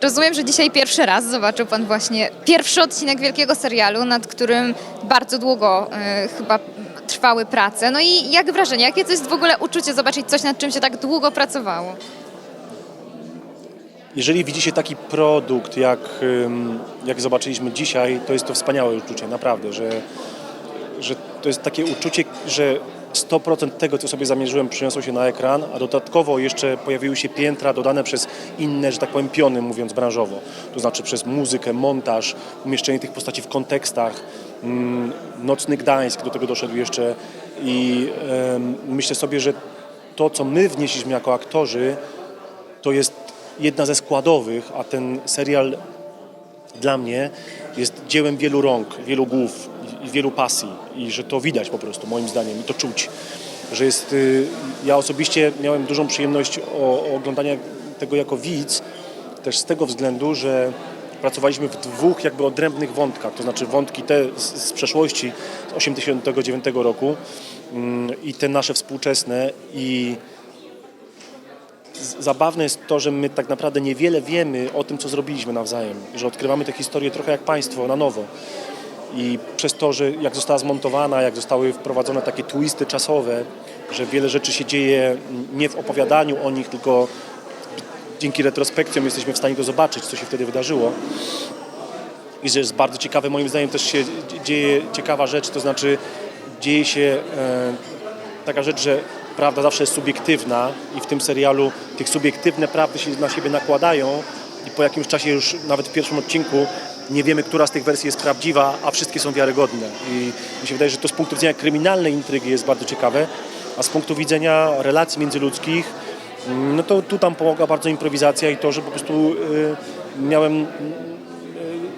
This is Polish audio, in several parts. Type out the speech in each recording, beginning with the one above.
Rozumiem, że dzisiaj pierwszy raz zobaczył Pan właśnie pierwszy odcinek wielkiego serialu, nad którym bardzo długo e, chyba trwały prace. No i jak wrażenie, jakie to jest w ogóle uczucie zobaczyć coś, nad czym się tak długo pracowało? Jeżeli widzi się taki produkt, jak, jak zobaczyliśmy dzisiaj, to jest to wspaniałe uczucie, naprawdę, że, że to jest takie uczucie, że 100% tego, co sobie zamierzyłem, przyniosło się na ekran, a dodatkowo jeszcze pojawiły się piętra dodane przez inne, że tak powiem, piony, mówiąc branżowo. To znaczy przez muzykę, montaż, umieszczenie tych postaci w kontekstach, mm, Nocny Gdańsk do tego doszedł jeszcze i myślę sobie, że to, co my wnieśliśmy jako aktorzy, to jest jedna ze składowych, a ten serial dla mnie jest dziełem wielu rąk, wielu głów wielu pasji i że to widać po prostu moim zdaniem i to czuć, że jest, y, ja osobiście miałem dużą przyjemność o, o oglądania tego jako widz, też z tego względu, że pracowaliśmy w dwóch jakby odrębnych wątkach, to znaczy wątki te z, z przeszłości z 89 roku mm, i te nasze współczesne i zabawne jest to, że my tak naprawdę niewiele wiemy o tym, co zrobiliśmy nawzajem, że odkrywamy tę historię trochę jak państwo, na nowo. I przez to, że jak została zmontowana, jak zostały wprowadzone takie twisty czasowe, że wiele rzeczy się dzieje nie w opowiadaniu o nich, tylko dzięki retrospekcjom jesteśmy w stanie to zobaczyć, co się wtedy wydarzyło. I że jest bardzo ciekawe, moim zdaniem też się dzieje ciekawa rzecz, to znaczy dzieje się e, taka rzecz, że prawda zawsze jest subiektywna i w tym serialu tych subiektywne prawdy się na siebie nakładają i po jakimś czasie już nawet w pierwszym odcinku nie wiemy, która z tych wersji jest prawdziwa, a wszystkie są wiarygodne. I mi się wydaje, że to z punktu widzenia kryminalnej intrygi jest bardzo ciekawe, a z punktu widzenia relacji międzyludzkich, mm, no to tu tam pomaga bardzo improwizacja i to, że po prostu y, miałem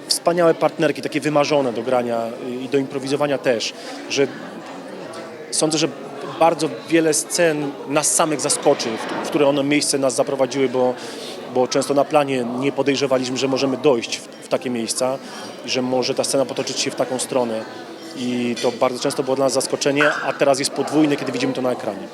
wspaniałe partnerki, takie wymarzone do grania i do improwizowania też, że sądzę, że bardzo wiele scen nas samych zaskoczy, w- które one miejsce nas zaprowadziły, bo, bo często na planie nie podejrzewaliśmy, że możemy dojść w, w takie miejsca i że może ta scena potoczyć się w taką stronę. I to bardzo często było dla nas zaskoczenie, a teraz jest podwójne, kiedy widzimy to na ekranie.